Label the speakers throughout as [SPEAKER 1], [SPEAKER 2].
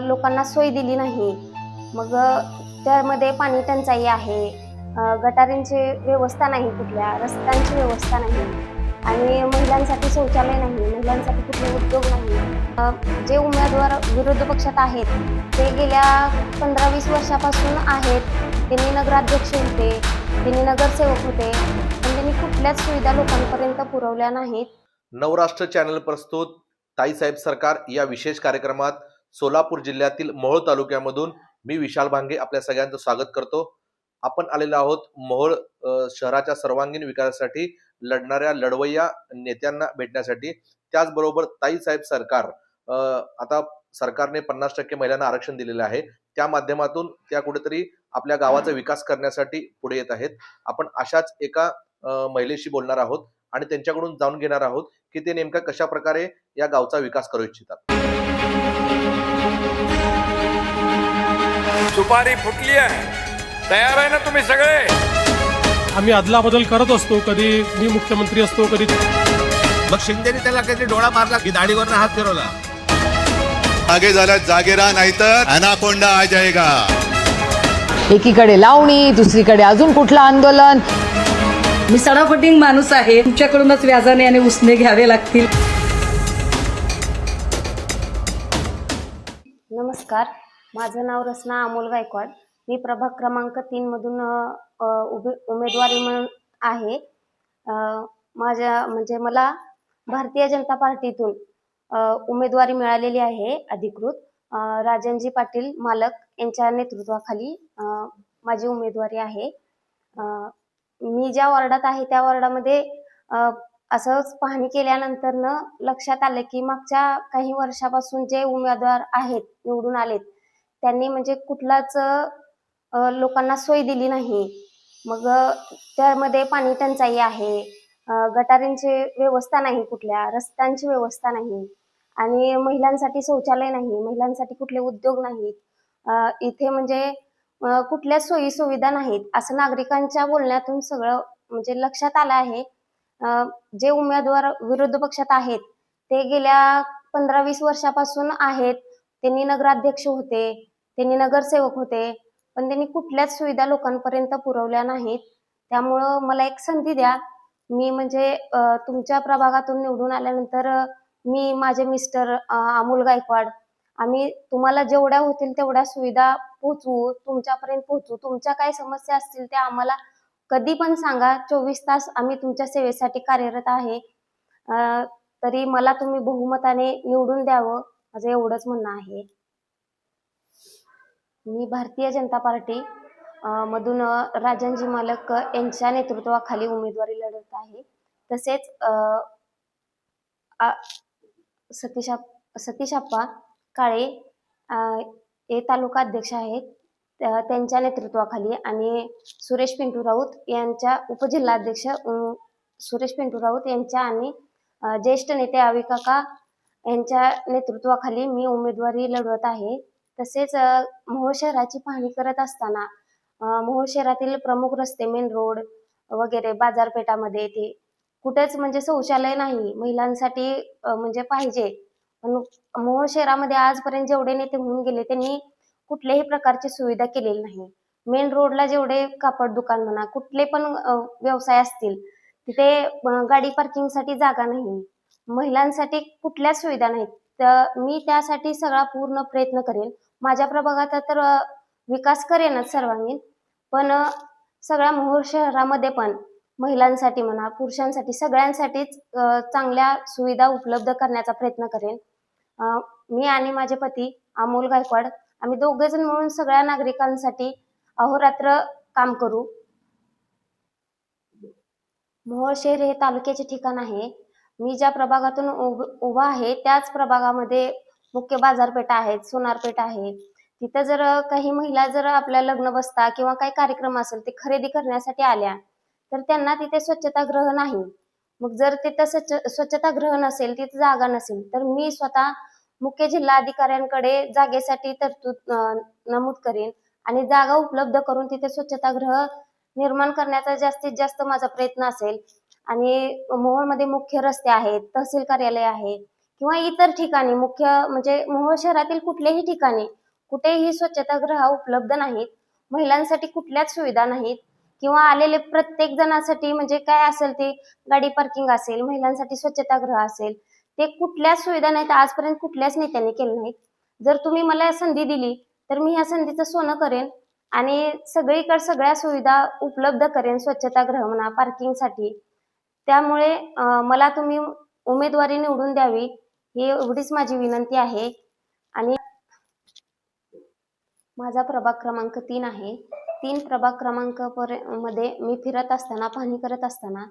[SPEAKER 1] लोकांना सोय दिली नाही. मग त्यामध्ये पाणी टंचाई आहे. गटारींची व्यवस्था नाही कुठल्या रस्त्यांची व्यवस्था नाही. आणि महिलांसाठी शौचालय नाही महिलांसाठी कुठले उद्योग नाही. जे उमेदवार विरोधी पक्षात आहेत ते गेल्या पंधरा वीस वर्षापासून आहेत. त्यांनी नगराध्यक्ष होते त्यांनी नगरसेवक होते पण त्यांनी कुठल्याच सुविधा लोकांपर्यंत पुरवल्या नाहीत.
[SPEAKER 2] नवराष्ट्र चॅनल प्रस्तुत ताईसाहेब सरकार या विशेष कार्यक्रमात सोलापूर जिल्ह्यातील मोहोळ तालुक्यामधून मी विशाल भांगे आपल्या सगळ्यांचं स्वागत करतो. आपण आलेलो आहोत मोहोळ शहराच्या सर्वांगीण विकासासाठी लढणाऱ्या लढवय्या नेत्यांना भेटण्यासाठी. त्याचबरोबर ताईसाहेब सरकार आता सरकारने पन्नास टक्के महिलांना आरक्षण दिलेलं आहे. त्या माध्यमातून त्या कुठेतरी आपल्या गावाचा विकास करण्यासाठी पुढे येत आहेत. आपण अशाच एका महिलेशी बोलणार आहोत आणि त्यांच्याकडून जाणून घेणार आहोत की ते नेमका कशा प्रकारे या गावचा विकास करू इच्छितात.
[SPEAKER 3] सुपारी फुटली आहे. तयार आहे ना तुम्ही सगळे?
[SPEAKER 4] आम्ही अदलाबदल करत असतो कधी मी मुख्यमंत्री असतो कधी
[SPEAKER 5] मग शिंदेने त्याला काहीतरी डोळा मारला की दाढीवरनं हात फिरवला.
[SPEAKER 6] आगे झाला जागे राहा नाहीतर अनाकोंडा आ जाएगा
[SPEAKER 7] एकीकडे लावणी दुसरीकडे अजून कुठलं आंदोलन?
[SPEAKER 8] मी सडाफटिंग माणूस आहे. तुमच्याकडूनच व्याजाने आणि उसने घ्यावे लागतील.
[SPEAKER 1] नमस्कार. माझं नाव रसना अमोल गायकवाड. मी प्रभाग क्रमांक तीन मधून उभे उमेदवारी म्हणून आहे. माझ्या म्हणजे मला भारतीय जनता पार्टीतून उमेदवारी मिळालेली आहे अधिकृत. राजनजी पाटील मालक यांच्या नेतृत्वाखाली माझी उमेदवारी आहे. मी ज्या वॉर्डात आहे त्या वॉर्डामध्ये असंच पाहणी केल्यानंतरनं लक्षात आलं की मागच्या काही वर्षापासून जे उमेदवार आहेत निवडून आलेत त्यांनी म्हणजे कुठलाच लोकांना सोय दिली नाही. मग त्यामध्ये पाणी टंचाई आहे. गटारींची व्यवस्था नाही कुठल्या रस्त्यांची व्यवस्था नाही. आणि महिलांसाठी शौचालय नाही महिलांसाठी कुठले उद्योग नाहीत. इथे म्हणजे कुठल्या सोयी सुविधा नाहीत असं नागरिकांच्या बोलण्यातून सगळं म्हणजे लक्षात आलं आहे. जे उमेदवार विरोध पक्षात आहेत ते गेल्या पंधरा वीस वर्षापासून आहेत. त्यांनी नगराध्यक्ष होते. त्यांनी नगरसेवक होते पण त्यांनी कुठल्याच सुविधा लोकांपर्यंत पुरवल्या नाहीत. त्यामुळं मला एक संधी द्या. मी म्हणजे तुमच्या प्रभागातून निवडून आल्यानंतर मी माझे मिस्टर अमोल गायकवाड आम्ही तुम्हाला जेवढ्या होतील तेवढ्या सुविधा पोहोचवू तुमच्यापर्यंत पोहोचू तुमच्या काय समस्या असतील त्या आम्हाला कधी पण सांगा. चोवीस तास आम्ही तुमच्या सेवेसाठी कार्यरत आहे. तरी मला तुम्ही बहुमताने निवडून द्यावं माझं एवढंच म्हणणं आहे. मी भारतीय जनता पार्टी मधून राजनजी मालक यांच्या नेतृत्वाखाली उमेदवारी लढत आहे. तसेच सतीशा सतीशाप्पा सतीश काळे हे तालुका अध्यक्ष आहेत. त्यांच्या नेतृत्वाखाली आणि सुरेश पिंटू राऊत यांच्या उपजिल्हाध्यक्ष अ, सुरेश पिंटू राऊत यांच्या आणि ज्येष्ठ नेते आविकाका यांच्या नेतृत्वाखाली मी उमेदवारी लढवत आहे. तसेच मोहोळ शहराची पाहणी करत असताना मोहोळ शहरातील प्रमुख रस्ते मेन रोड वगैरे बाजारपेठामध्ये ते कुठेच म्हणजे शौचालय नाही महिलांसाठी म्हणजे पाहिजे. पण मोहोळ शहरामध्ये आजपर्यंत जेवढे नेते होऊन गेले त्यांनी कुठल्याही प्रकारची सुविधा केलेली नाही. मेन रोडला जेवढे कापड दुकान म्हणा कुठले पण व्यवसाय असतील तिथे गाडी पार्किंगसाठी जागा नाही. महिलांसाठी कुठल्याच सुविधा नाहीत. तर मी त्यासाठी सगळा पूर्ण प्रयत्न करेन. माझ्या प्रभागात तर विकास करेनच सर्वांगीण. पण सगळ्या मोहोळ शहरामध्ये पण महिलांसाठी म्हणा पुरुषांसाठी सगळ्यांसाठीच चांगल्या सुविधा उपलब्ध करण्याचा प्रयत्न करेन. मी आणि माझे पती अमोल गायकवाड आम्ही दोघेजण मिळून सगळ्या नागरिकांसाठी अहोरात्र काम करू. मोहोळ शहर हे तालुक्याचे ठिकाण आहे. मी ज्या प्रभागातून उभ- उभा आहे त्याच प्रभागामध्ये मुख्य बाजारपेठ आहेत सोनारपेठ आहे. तिथं जर काही महिला जर आपल्या लग्न बसता किंवा काही कार्यक्रम असेल ते खरेदी करण्यासाठी आल्या तर त्यांना तिथे स्वच्छतागृह नाही. मग जर तिथं स्वच्छ स्वच्छतागृह नसेल तिथे जागा नसेल तर मी स्वतः मुख्य जिल्हा अधिकाऱ्यांकडे जागेसाठी तरतूद नमूद करेन आणि जागा उपलब्ध करून तिथे स्वच्छतागृह निर्माण करण्याचा जास्तीत जास्त माझा प्रयत्न असेल. आणि मोहोळमध्ये मुख्य रस्ते आहेत तहसील कार्यालय आहे किंवा इतर ठिकाणी मुख्य म्हणजे मोहोळ शहरातील कुठल्याही ठिकाणी कुठेही स्वच्छतागृह उपलब्ध नाहीत महिलांसाठी कुठल्याच सुविधा नाहीत किंवा आलेले प्रत्येक जणांसाठी म्हणजे काय असेल ते गाडी पार्किंग असेल महिलांसाठी स्वच्छतागृह असेल ते कुठल्याच सुविधा नाहीत आजपर्यंत कुठल्याच नेत्याने केले नाहीत. जर तुम्ही मला संधी दिली तर मी ह्या संधीचं सोनं करेन आणि सगळीकडे सगळ्या सुविधा उपलब्ध करेन स्वच्छतागृह म्हणा पार्किंगसाठी त्यामुळे मला तुम्ही उमेदवारी निवडून द्यावी. ही एवढीच माझी विनंती आहे. आणि माझा प्रभाग क्रमांक तीन आहे. तीन प्रभाग क्रमांकमध्ये मी फिरत असताना पाहणी करत असताना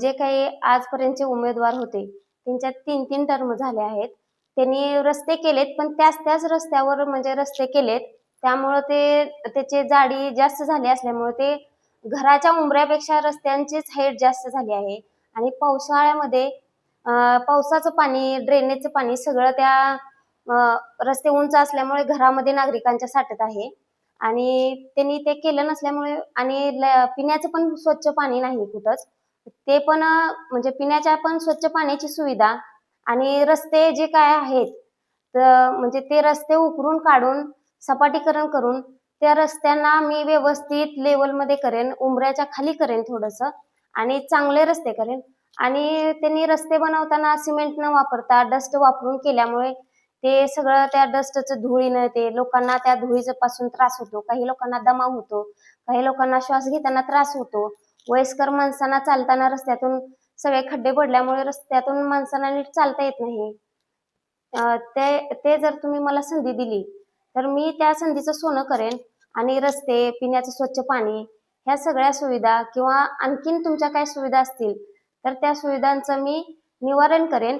[SPEAKER 1] जे काही आजपर्यंतचे उमेदवार होते त्यांच्यात तीन तीन टर्म झाले आहेत. त्यांनी रस्ते केलेत पण त्याच त्याच रस्त्यावर म्हणजे रस्ते केलेत. त्यामुळं ते त्याचे जाडी जास्त झाली असल्यामुळे ते घराच्या उंबऱ्यापेक्षा रस्त्यांचीच हाईट जास्त झाली आहे. आणि पावसाळ्यामध्ये पावसाचं पाणी ड्रेनेजचं पाणी सगळं त्या रस्ते उंच असल्यामुळे घरामध्ये नागरिकांच्या साठत आहे. आणि त्यांनी ते केलं नसल्यामुळे आणि ल- पिण्याचं पण स्वच्छ पाणी नाही कुठंच. ते पण म्हणजे पिण्याच्या पण स्वच्छ पाण्याची सुविधा आणि रस्ते जे काय आहेत तर म्हणजे ते रस्ते उकरून काढून सपाटीकरण करून त्या रस्त्यांना मी व्यवस्थित लेवलमध्ये करेन उंबऱ्याच्या खाली करेन थोडंसं आणि चांगले रस्ते करेन. आणि त्यांनी रस्ते बनवताना सिमेंट न वापरता डस्ट वापरून केल्यामुळे ते सगळं त्या डस्टचं धुळीनं ते लोकांना त्या धुळीचं पासून त्रास होतो. काही लोकांना दमा होतो. काही लोकांना श्वास घेताना त्रास होतो. वयस्कर माणसांना चालताना रस्त्यातून सगळे खड्डे पडल्यामुळे रस्त्यातून माणसांना नीट चालता येत नाही. ते ते जर तुम्ही मला संधी दिली तर मी त्या संधीचं सोनं करेन आणि रस्ते पिण्याचं स्वच्छ पाणी ह्या सगळ्या सुविधा किंवा आणखीन तुमच्या काय सुविधा असतील तर त्या सुविधांचं मी निवारण करेन.